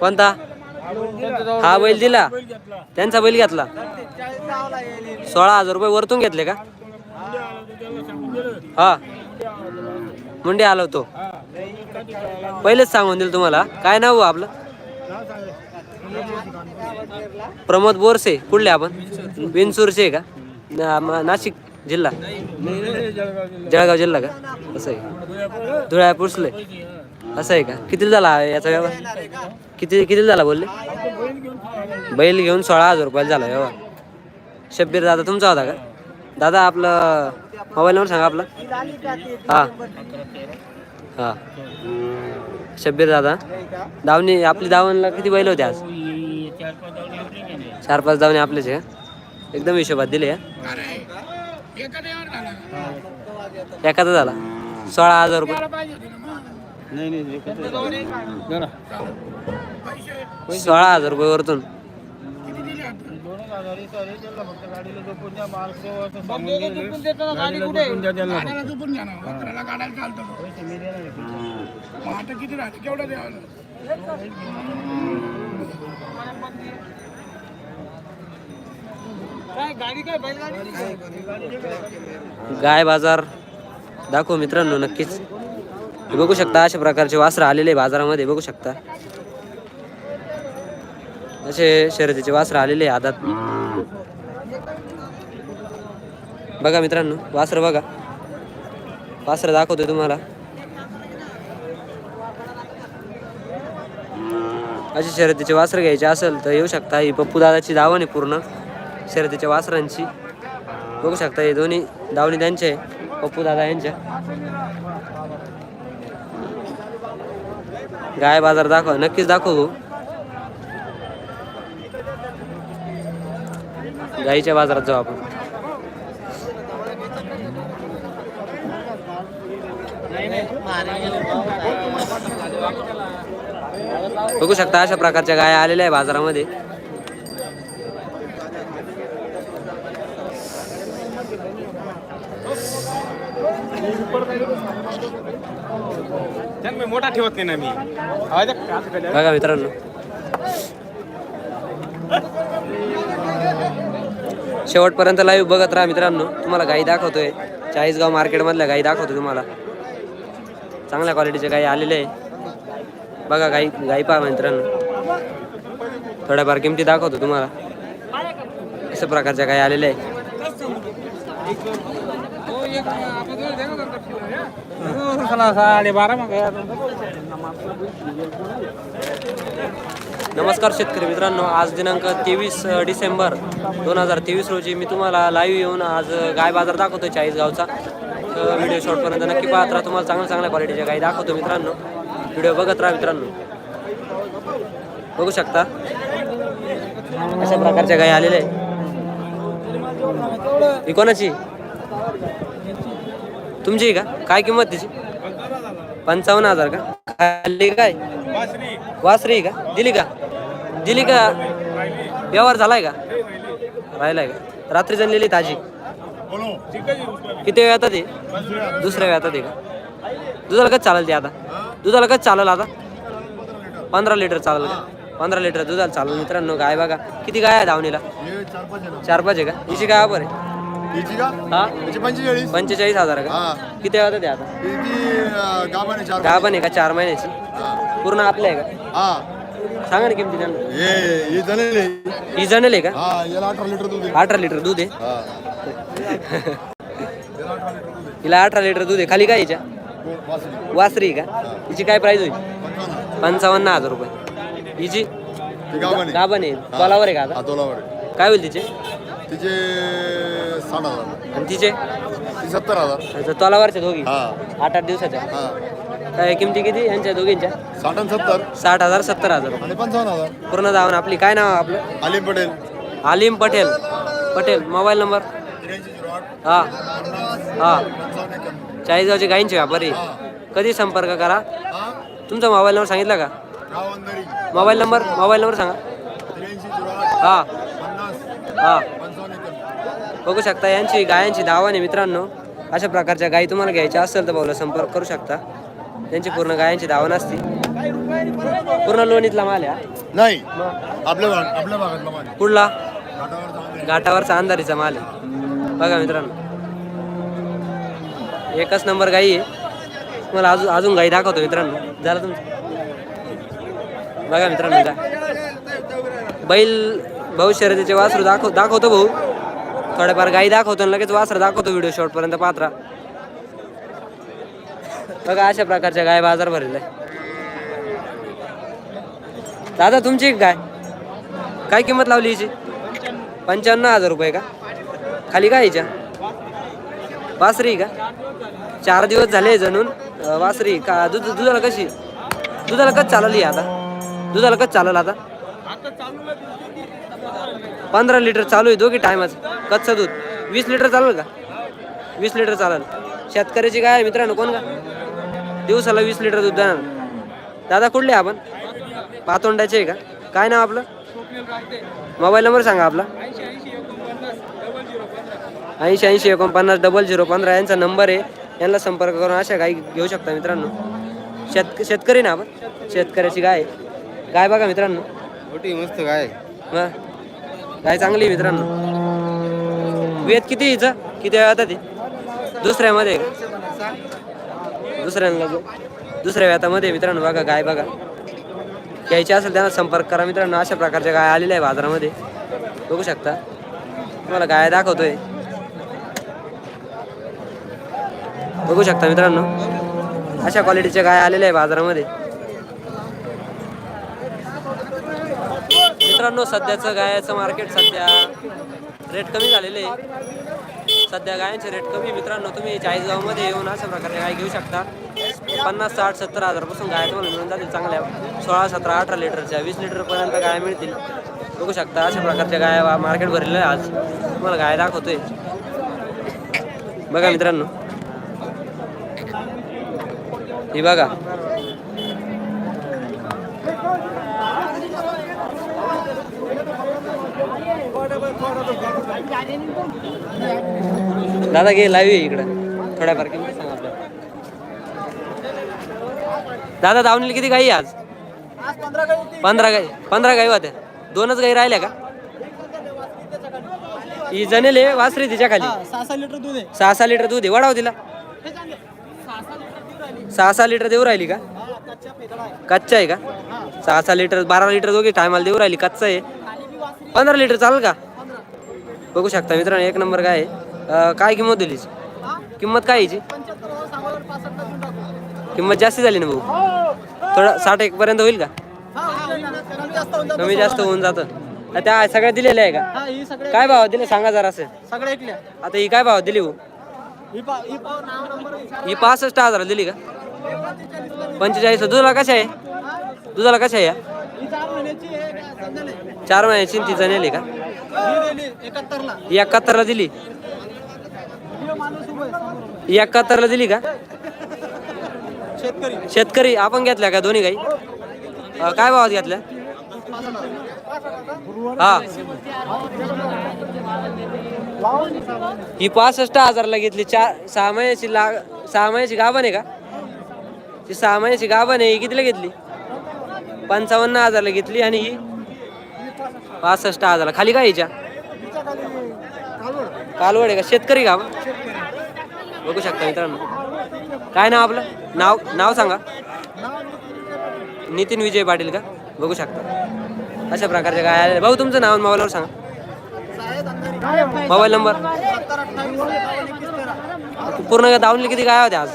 कोणता? हा बैल दिला. त्यांचा बैल घेतला. सोळा हजार रुपये वरतून घेतले का? हा. मुंडे आलो होतो पहिलेच सांगून दिलं तुम्हाला. काय नाव हो आपलं? प्रमोद बोरसे. कुठले आपण? विनसूरचे का? ना- नाशिक जिल्हा. जळगाव जिल्हा का? असं आहे. धुळ्या पुसले असं आहे का? किती झाला याचा व्यवहार? किती किती झाला बोलले? बैल घेऊन सोळा हजार रुपयाला झाला व्यवहार. शब्बीर दादा तुमचा होता का? दादा आपलं मोबाईल नंबर सांगा आपला. हा. हा. शब्बीर दादा. दावणी आपली दावणला किती बैल होते आज? चार पाच दावणे आपलेच आहे एकदम हिशोबात दिले एखादा झाला. सोळा हजार रुपये. सोळा हजार रुपये वरतून. गाय बाजार. दाखव मित्रांनो नक्कीच. हे बघू शकता अशा प्रकारचे वासरं आलेले आहे बाजारामध्ये बघू शकता. असे शर्यतीचे वासरं आलेले आहे आदात. बघा मित्रांनो वासर बघा. वासर दाखवतोय तुम्हाला. अशी शर्यतीचे वासर घ्यायचे असेल तर येऊ शकता. ही पप्पू दादाची दावण आहे पूर्ण शर्यतीच्या वासरांची. बघू शकता हे दोन्ही दावणी त्यांचे आहे पप्पू दादा यांच्या. गाय बाजार दाखवा नक्कीच दाखवू गाईच्या बाजारात जाऊ आपण. बघू शकता अशा प्रकारच्या गाया आलेल्या आहे बाजारामध्ये. मोठा ठेवत नाही ना मी. आवाज आहे? बघा मित्रांनो. शेवटपर्यंत लाईव्ह बघत राहा मित्रांनो. तुम्हाला गाई दाखवतोय. चाळीसगाव मार्केटमधल्या गाई दाखवतो तुम्हाला. चांगल्या क्वालिटीच्या गाई आलेले आहे. बघा गाई गाई पहा मित्रांनो. थोड्याफार किमती दाखवतो तुम्हाला. अशा प्रकारच्या गाई आलेल्या आहे. साडेबारा मग नमस्कार शेतकरी मित्रांनो आज दिनांक तेवीस डिसेंबर दोन हजार तेवीस रोजी मी तुम्हाला लाईव्ह येऊन आज गाय बाजार दाखवतो चाळीस गावचा तर व्हिडिओ शॉर्टपर्यंत नक्की पाहत राहा तुम्हाला चांगल्या चांगल्या क्वालिटीच्या गाय दाखवतो मित्रांनो. व्हिडिओ बघत राहा मित्रांनो. बघू शकता? अशा प्रकारच्या गाय आलेल्या आहे ही कोणाची? तुमची आहे का? काय किंमत तिची? पंचावन्न हजार का? खाली काय? वासरी का? दिली का? दिली का? व्यवहार झालाय का? राहिलाय का? रात्री जनलेली ताजी. किती वेळ येतात ते दुसऱ्या वेळ येतात ते का? दुधाला कच चालेल ते आता? दुधाला कच चालेल आता? पंधरा लिटर चालेल का? पंधरा लिटर दुधाला चालेल मित्रांनो. गाय बघा. किती गाय आहे धावणीला? चार पाच आहे का? हिची काय बरं आहे? हिची का हा? हिची पंचेचाळीस. पंचेचाळीस हजार का? हा. किती ते आता चार गाय पण आहे का? चार महिन्याची हा. पूर्ण आपल्या आहे का? हा. सांगा ना किमती त्यांना. हे हे जणले ही जणेल आहे का? हा याला अठरा लिटर दूध आहे. अठरा लिटर दूध आहे? हा. याला अठरा लिटर दूध आहे. हिला अठरा लिटर दूध आहे. खाली काय हिच्या? कोण? वासरी. वासरी आहे का? हिची काय प्राइस होईल पंचावन्न. पंचावन्न हजार रुपये. हिची? ती गाभाने. गाभण आहे. तोलावर आहे का हा आता तोलावर आहे. काय होईल तिचे? तिचे साठ हजार. आणि तिचे? ती सत्तर हजार. अच्छा, तोलावरच्या दोघी हा. आठ आठ दिवसाच्या? हा. काय किमती किती यांच्या दोघींच्या? साठ आणि सत्तर. साठ हजार सत्तर हजार. रुपये आणि पंचावन्न हजार. पूर्ण जाऊन आपली. काय नाव आपलं? आलिम पटेल. आलिम पटेल. Patel mobile number? हा. हा. चाळीसगावचे गाईंचे व्यापारी कधी संपर्क करा? तुमचा मोबाईल नंबर सांगितला का? मोबाईल नंबर मोबाईल नंबर सांगा. हा. हा. बघू शकता यांची गायांची आहे मित्रांनो. अशा प्रकारच्या गायी तुम्हाला घ्यायच्या असेल तर भाऊला संपर्क करू शकता. त्यांची पूर्ण गायांची दावण असते. पूर्ण लोणीतला माल आहे हा? नाही. मग आपल्या भाग आपल्या भागातला माल आहे. कुठला? घाटावर घाटावरचा अंधारीचा माल आहे. बघा मित्रांनो. एकच नंबर गाई आहे. तुम्हाला अजून अजून गाई दाखवतो मित्रांनो. झालं तुमचं? बघा मित्रांनो बैल भाऊ शर्यतीचे वासरू दाखव दाखवतो भाऊ. थोड्याफार गाई दाखवतो आणि लगेच वासर दाखवतो व्हिडिओ शॉर्टपर्यंत पात्रा. बघा अशा प्रकारच्या गाय बाजार भरलेला आहे दादा तुमची गाय. काय किंमत लावली हिची? पंच्याण्णव हजार रुपये का? खाली काय हिच्या? वासरी का? चार दिवस झाले जणून. वासरी का? दूध दुधाला कशी? दुधाला कच चालवली आता? दुधाला कच चालवलं आता? पंधरा लिटर चालू आहे दोघी टायमाचं कच्चं दूध. वीस लिटर चालवल का? वीस लिटर चालेल. शेतकऱ्याची काय मित्रांनो कोण का? दिवसाला वीस लिटर दूध देणार. दादा कुठले आपण? पातोंड्याचे आहे का? काय नाव आपलं? मोबाईल नंबर सांगा आपला. ऐंशी ऐंशी एकोणपन्नास डबल झिरो पंधरा यांचा नंबर आहे. यांना संपर्क करून अशा गाई घेऊ शकता मित्रांनो. शेत शेतकरी ना आपण? शेतकऱ्याची गाय. आहे. गाय बघा मित्रांनो. मोठी मस्त काय मग गाय चांगली आहे मित्रांनो. वेद किती हिचं? किती वेळ आता ती? दुसऱ्यामध्ये दुसऱ्यांना दुसऱ्या व्यातामध्ये मित्रांनो बघा गाय बघा. घ्यायची असेल त्यांना संपर्क करा मित्रांनो अशा प्रकारच्या गाय आलेल्या आहे बाजारामध्ये. बघू शकता. तुम्हाला गाय दाखवतोय. बघू शकता मित्रांनो. अशा क्वालिटीच्या गाय आलेल्या आहे बाजारामध्ये. मित्रांनो सध्याचं गायाचं मार्केट सध्या रेट कमी झालेले आहे. सध्या गायांचे रेट कमी. मित्रांनो तुम्ही चाळीसगावमध्ये येऊन अशा प्रकारे गाय घेऊ शकता. पन्नास साठ सत्तर हजारपासून गाय तुम्हाला मिळून जातील चांगल्या. सोळा सतरा अठरा लिटरच्या वीस लिटरपर्यंत गाय मिळतील. बघू शकता अशा प्रकारच्या गाय मार्केट भरलेलं आहे आज. तुम्हाला गाय दाखवतोय. बघा मित्रांनो. ही बघा. दादा घे लाईव इकडं. थोड्याफार किंमत सांग आपल्याला. दादा दावणीला किती गाई आहे आज? पंधरा गाई. पंधरा गाई होत्या. दोनच गाई राहिल्या का? ही जनेल आहे वासरी तिच्या खाली. सहा सहा लिटर दूध आहे. सहा सहा लिटर दूध आहे वाढाव तिला. सहा सहा लिटर देऊ राहिली का? कच्चा आहे का? सहा सहा लिटर बारा लिटर दोघे टायमाला देऊ राहिली. कच्चा आहे. पंधरा लिटर चालेल का? बघू शकता मित्रांनो एक नंबर काय आहे. काय किंमत दिली किंमत काय याची? किंमत जास्ती झाली ना भाऊ? थोडं साठ एक पर्यंत होईल का? कमी जास्त होऊन जातं. त्या सगळ्या दिलेल्या आहे का? ही काय भाव दिले सांगा जरा असं. आता ही काय भाव दिली भाऊ? ही पासष्ट हजार दिली का? पंचेचाळीस. दुधाला कशा आहे? दुधाला कशा आहे या? चार महिन्याची आहे का ती का? ही एकाहत्तरला दिली. ही एकाहत्तरला दिली का? शेतकरी. शेतकरी आपण घेतल्या का दोन्ही गाई काय भावात घेतल्या? हा. ही पासष्ट हजारला घेतली. चार सहा महिन्याची ला सहा महिन्याची गाभण आहे का? ती सहा महिन्याची गाभण आहे. ही कितीला घेतली? पंचावन्न हजारला घेतली आणि ही पासष्ट हजारला खाली काय याच्या कालवड आहे का? शेतकरी का बघू शकता मित्रांनो. काय नाव आपलं? नाव नाव सांगा. नितीन विजय पाटील का? बघू शकता. अशा प्रकारच्या काय आले भाऊ तुमचं नाव मोबाईलवर सांगा. Mobile number. पूर्ण धावून किती गाय होत्या आज?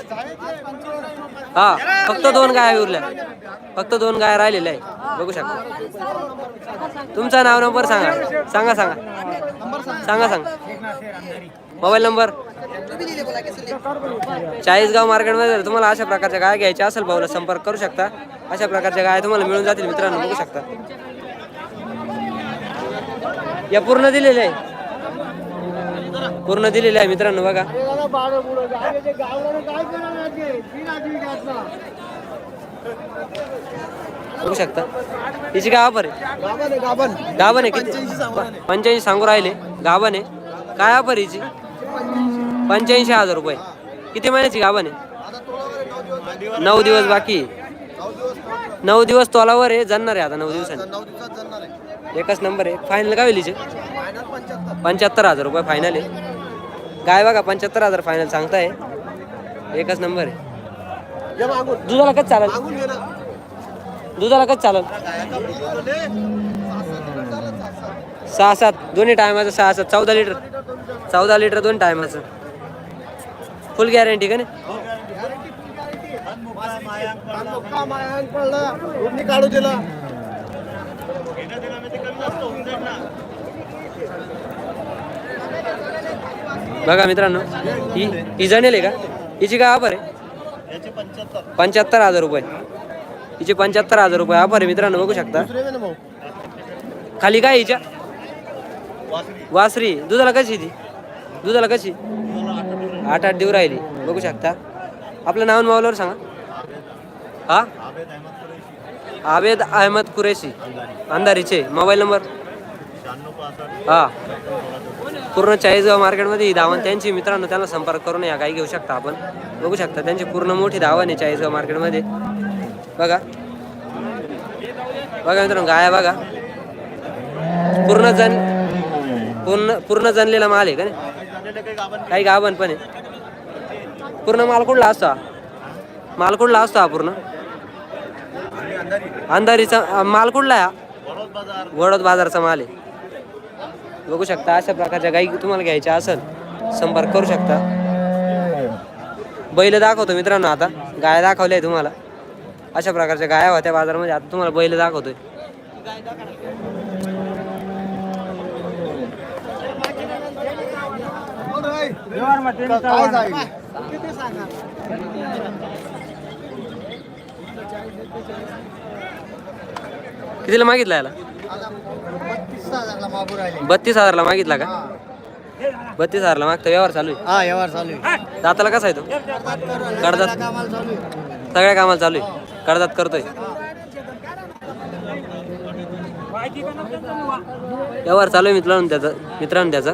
हा फक्त दोन गाय उरल्या. फक्त दोन गाय राहिलेल्या आहे बघू शकता. तुमचा नाव नंबर सांगा. सांगा सांगा. सांगा सांगा. Mobile number? चाळीसगाव मार्केटमध्ये जर तुम्हाला अशा प्रकारच्या गाय घ्यायच्या असेल भाऊला संपर्क करू शकता. अशा प्रकारच्या गाय तुम्हाला मिळून जातील मित्रांनो बघू शकता. या पूर्ण दिलेल्या आहे पूर्ण दिलेल्या आहे मित्रांनो बघा. बघू शकता. याची काय ऑफर आहे गाभण. आहे किती? पंच्याऐंशी सांगू राहिले. गाभण आहे. काय ऑफर याची पंच्याऐंशी हजार रुपये. किती महिन्याची गाभण आहे? नऊ दिवस बाकी. नऊ दिवस तोलावर आहे जाणार आहे आता नऊ दिवसांनी. एकच नंबर आहे. फायनल काय होईल पंच्याहत्तर हजार रुपये फायनल आहे. गाय बघा पंच्याहत्तर हजार फायनल सांगताय. एकच नंबर आहे. दुधाला कच चालेल? दुधाला कच चालेल? सहा सात दोन्ही टायमाचं सहा सात चौदा लिटर चौदा लिटर दोन टायमाचं फुल गॅरंटी का नाही? काढू दिला. बघा मित्रांनो ही ही जणेल आहे का? हिची काय ऑफर आहे? पंच्याहत्तर हजार रुपये. हिचे पंच्याहत्तर हजार रुपये ऑफर आहे मित्रांनो बघू शकता. खाली काय हिच्या? वासरी. दुधाला कशी ती? दुधाला कशी? आठ आठ देऊ राहिली. बघू शकता. आपलं नाव मावल्यावर सांगा. हा? आबेद अहमद कुरेशी. अंधारीचे. Mobile number? हा. पूर्ण चाळीसगाव मार्केटमध्ये ही धावण त्यांची. मित्रांनो त्यांना संपर्क करून या गाई घेऊ शकता आपण. बघू शकता त्यांची पूर्ण मोठी धावण आहे चाळीसगाव मार्केटमध्ये. बघा. बघा मित्रांनो गाया बघा. पूर्ण जण पूर्ण पूर्ण जनलेला माल आहे का नाही? काही गाभण पण आहे. पूर्ण माल कुठला असतो माल कुठला असतो हा पूर्ण? अंधारीचा माल कुठला आहे वडोद बाजारचा माल आहे. बघू शकता अशा प्रकारच्या गाई तुम्हाला घ्यायच्या असेल संपर्क करू शकता. बैल दाखवतो मित्रांनो आता गाय दाखवल्या आहे तुम्हाला. अशा प्रकारच्या गाया होत्या बाजारामध्ये आता तुम्हाला बैल दाखवतोय. काय किती सांगा कितीला मागितला याला? बत्तीस हजारला मागितला का? बत्तीस हजारला मागता व्यवहार चालू आहे. हा व्यवहार चालू आहे. दाताला कसा आहे तो? कर्जात कामाला चालू आहे सगळ्या कामाला चालू आहे. कर्जात करतोय. व्यवहार चालू आहे मित्रांनो त्याचा मित्रांनो त्याचा.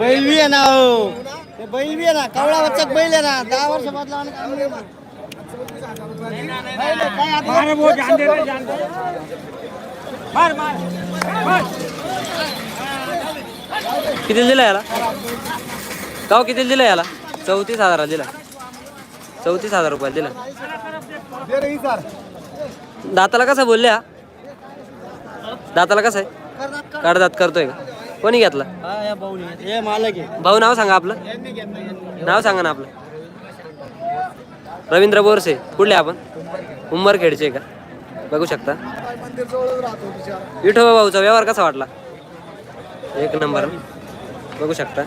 बैल बी आहे ना हो. ते बैल बी आहे ना. कवळा बच्चा बैल आहे ना. दहा वर्ष बदला आणि काम नाही ना. बैल आहे, काय आता? किती दिला याला? गाव किती दिला याला? चौतीस हजाराला दिला. चौतीस हजार रुपयाला दिला. दे रे विचार. दाताला कसा बोलले हा दाताला कसा आहे? कडदात करतोय का? कोणी घेतला? भाऊ नाव सांगा आपलं. नाव सांगा ना आपलं. रवींद्र बोरसे. कुठले आपण? उंबरखेडचे का? बघू शकता. विठोबा भाऊचा व्यवहार कसा वाटला? एक नंबर बघू शकता.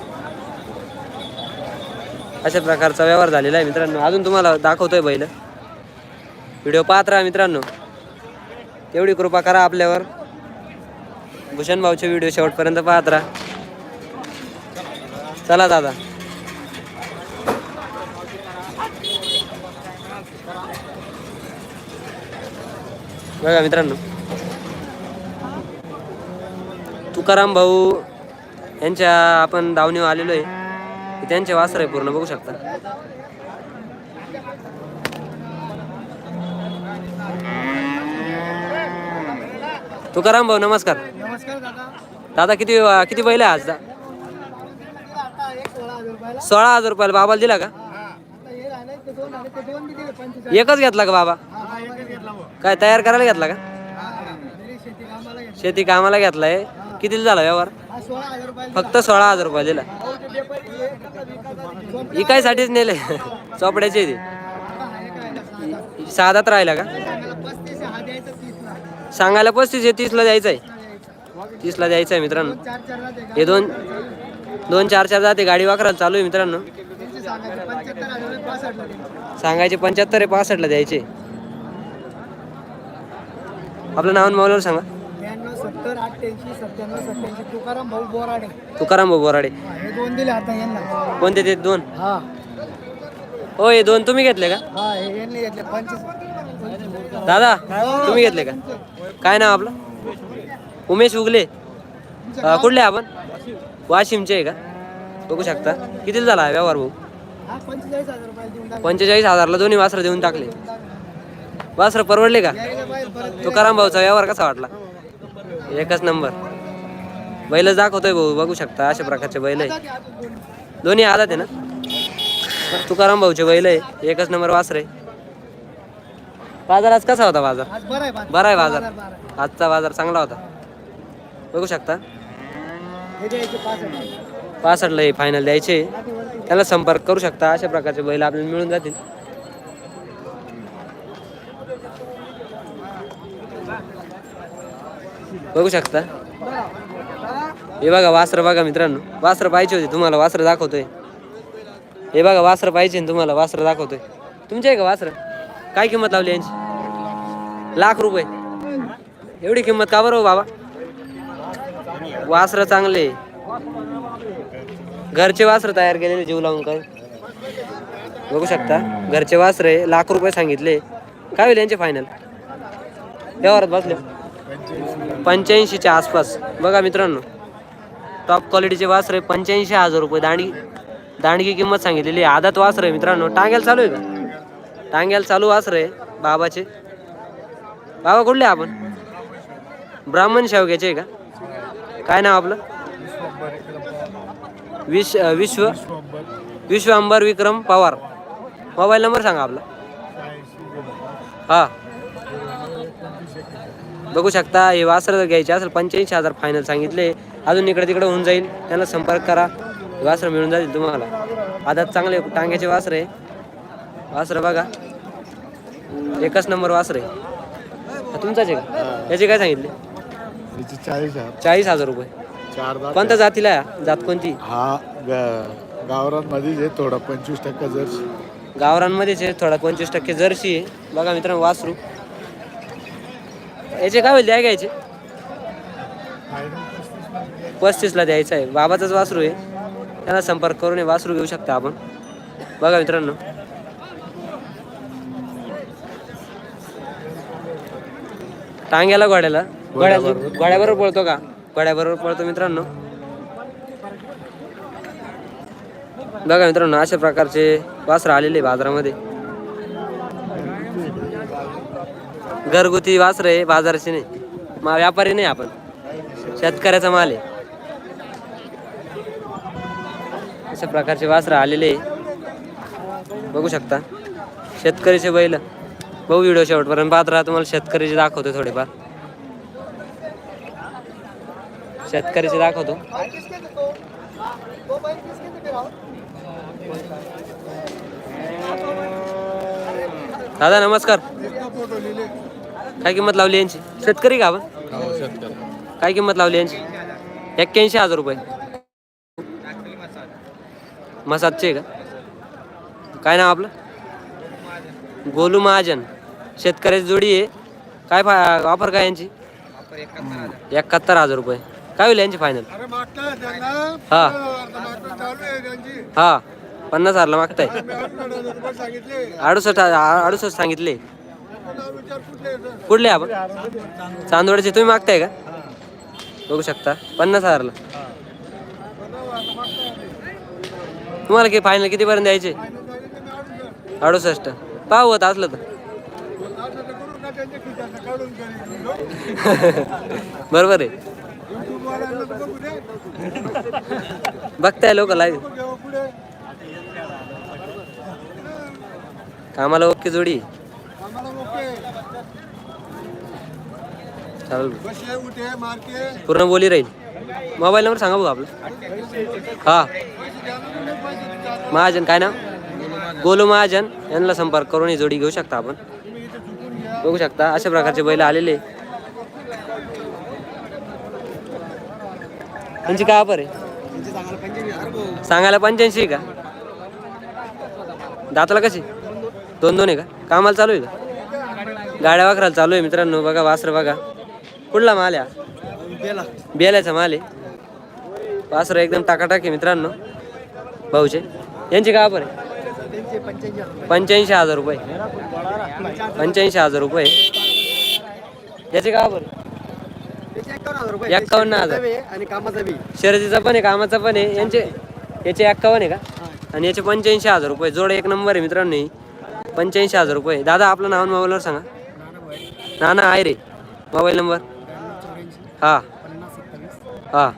अशा प्रकारचा व्यवहार झालेला आहे मित्रांनो. अजून तुम्हाला दाखवतोय बैल. व्हिडिओ पाहत राहा मित्रांनो. तेवढी कृपा करा आपल्यावर. भूषण भाऊचे व्हिडिओ शेवटपर्यंत पाहत राहा. चला दादा. बघा मित्रांनो. तुकाराम भाऊ यांच्या आपण दावणीवर आलेलो आहे. त्यांचे वासर आहे पूर्ण बघू शकता. तुकाराम भाऊ नमस्कार नमस्कार दादा दादा किती किती बैल आहे आज दा सोळा हजार रुपयाला बाबाला दिला का हे एकच घेतला का बाबा हा, हा. काय तयार करायला घेतला का हा, हा. शेती कामाला घेतलाय किती झाला व्यवहार हा, सोळा हजार रुपयाला फक्त सोळा हजार रुपये दिला हो, हे. इकायसाठीच नेले चोपड्याचे हा. साधात राहिला का सांगायला पस्तीस आहे, हा द्यायचा तीसला. सांगायला पस्तीस आहे तीसला द्यायचं आहे तीसला द्यायचं आहे मित्रांनो? हे दोन दोन चार चार जाते गाडी वाकरायला चालू आहे मित्रांनो. सांगायचे पंच्याहत्तर आहे पासष्टला द्यायचे. आपलं नाव मोबाईलवर सांगा. तुकाराम भाऊ बोराडे. तुकाराम भाऊ बोराडे. दोन दिले आता यांना. कोणते ते दोन? हा. हो दोन तुम्ही घेतले का? घेतले पंचवीस. दादा तुम्ही घेतले का? काय नाव आपलं? उमेश उगले. कुठले आपण? वाशिमचे आहे का? बघू शकता. कितीला झाला व्यवहार भाऊ? पंचेचाळीस हजारला दोन्ही वासरं देऊन टाकले. वासरं परवडले का? तुकाराम भाऊचा व्यवहार कसा वाटला? एकच नंबर. बैलच दाखवतोय भाऊ बघू शकता. अशा प्रकारचे बैल आहे. दोन्ही आलात आहे ना? तुकाराम भाऊचे बैल आहे. एकच नंबर वासर आहे. बाजार आज कसा होता बाजार? आज बरं आहे बाजार. बरा आहे बाजार. बारा. आजचा बाजार चांगला होता. बघू शकता. हे द्यायचे पासष्टला हे फायनल द्यायचे. त्याला संपर्क करू शकता. अशा प्रकारचे बैल आपल्याला मिळून जातील. बघू शकता. हे बघा वासरं बघा मित्रांनो. वासरं पाहिजे होते. तुम्हाला वासरं दाखवतोय. हे बघा वासरं पाहिजे ना तुम्हाला वासरं दाखवतोय. तुमचे आहे का वासरं? काय किंमत लावली यांची? लाख रुपये. एवढी किंमत का बरं हो बाबा? वासरं चांगले. घरचे वासरं तयार केलेले जीव लावून काय? बघू शकता. घरचे वासरे लाख रुपये सांगितले. काय होईल यांचे फायनल व्यवहारात बसले. पंच्याऐंशीच्या आसपास. बघा मित्रांनो टॉप क्वालिटीचे वासरे पंच्याऐंशी हजार रुपये. दांडगी दांडगी किंमत सांगितलेली आहे. आदात वासरे मित्रांनो. टांग्याला चालू आहे का? टांग्याला चालू वासरे आहे बाबाचे. बाबा कुठले आपण? ब्राह्मण शेवग्याचे आहे का? काय नाव आपलं? विश विश्व? विश्व अंबर विक्रम पवार. मोबाईल नंबर सांगा आपला. हा. बघू शकता हे वासर जर घ्यायचे असेल पंच्याऐंशी हजार फायनल सांगितले. अजून इकडे तिकडे होऊन जाईल. त्यांना संपर्क करा. वासर मिळून जातील तुम्हाला. आता चांगले टांग्याचे वासर आहे. वासरं बघा. एकच नंबर वासर आहे. तुमचाच आहे का? याचे काय सांगितले? चाळीस हजार चाळीस हजार रुपये. चार दात कोणत्या जातीला आहे? जात कोणती? हा ग- गावरांमध्येच आहे थोडा पंचवीस टक्का जर्सी. गावरांमध्येच आहे थोडा पंचवीस टक्के जर्सी आहे. बघा मित्रांनो वासरू. याचे काय होईल द्या घ्यायचे पस्तीसला द्यायचं आहे. बाबाचाच वासरू आहे. त्याला संपर्क करून हे वासरू घेऊ शकता आपण. बघा मित्रांनो. टांग्याला घोड्याला घोड्या घोड्याबरोबर पळतो का? घोड्याबरोबर पळतो मित्रांनो. बघा मित्रांनो अशा प्रकारचे वासरं आलेले आहे बाजारामध्ये. घरगुती वासरं आहे बाजाराचे नाही. मा व्यापारी नाही आपण. शेतकऱ्याचा माल आहे. अशा प्रकारचे वासरं आलेले आहे. बघू शकता. शेतकरीचे बैल. बघू व्हिडिओ शेवटपर्यंत. पाहत राहा तुम्हाला शेतकरीचे दाखवतो थोडेफार. शेतकरीचे दाखवतो. दादा नमस्कार. काय किंमत लावली यांची? शेतकरी का आपण? काय किंमत लावली यांची? एक्क्याऐंशी हजार रुपये. मसाजचे का? काय नाव आपलं? गोलू महाजन. शेतकऱ्याची जोडी आहे. काय फा ऑफर काय यांची? एकाहत्तर हजार. रुपये. काय होईल यांची फायनल अरे मागता त्यांना. हा. हा. पन्नास हजारला मागताय. अडुसष्ट अडुसष्ट सांगितले. कुठले आपण? चांदवडचे. तुम्ही मागताय का? बघू शकता. पन्नास हजारला. तुम्हाला किती फायनल कितीपर्यंत द्यायचे? अडुसष्ट. पाहू होत असलं तर असं तर करू का त्यांच्या खिशातनं काढून घरी बरोबर आहे. बघताय लोक लाईव्ह कामाला ओके जोडी. चालेल. पूर्ण बोली राहील. मोबाईल नंबर सांगा भाऊ आपला. हा. महाजन काय नाव? गोलू महाजन. यांना संपर्क करून ही जोडी घेऊ शकता आपण. बघू शकता अशा प्रकारचे बैल आलेले त्यांची काय ऑफर आहे? सांगायला पंच्याऐंशी आहे का? दाताला कशी? दोन दोन आहे का? कामाला चालू आहे का? गाड्या वाखराला चालू आहे मित्रांनो बघा वासर बघा. कुठला माल आहे हा? बेलाचा माल आहे. वासर एकदम टाकाटाक आहे मित्रांनो. भाऊचे यांची का ऑफर आहे? पंच्याऐंशी हजार रुपये. पंच्याऐंशी हजार रुपये. याचे का बरं? एक्कावन्न हजार. आणि कामाचा बी शर्यतीचा पण आहे कामाचा पण आहे. यांचे याचे एक्कावन्न आहे का? आणि याचे पंच्याऐंशी हजार रुपये. जोड एक नंबर आहे मित्रांनो पंच्याऐंशी हजार रुपये. दादा आपलं नाव मोबाईलवर सांगा. ना ना आहे रे. Mobile number? हा. हा.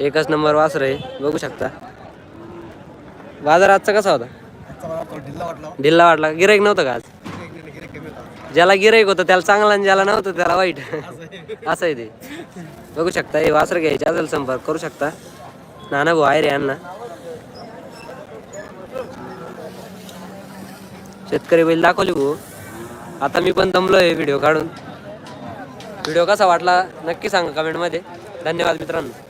एकच नंबर वासर आहे. बघू शकता. बाजार आजचा कसा होता? ढिल्ला वाटला. गिराईक नव्हतं का आज? ज्याला गिराईक होतं त्याला चांगला आणि ज्याला नव्हतं त्याला वाईट. असं आहे ते. बघू शकता हे वासर घ्यायचे असेल संपर्क करू शकता. नाना भाऊ आहे रे यांना शेतकरी बैल दाखवले भाऊ. आता मी पण दमलोय व्हिडिओ काढून. व्हिडिओ कसा वाटला नक्की सांगा कमेंटमध्ये धन्यवाद मित्रांनो.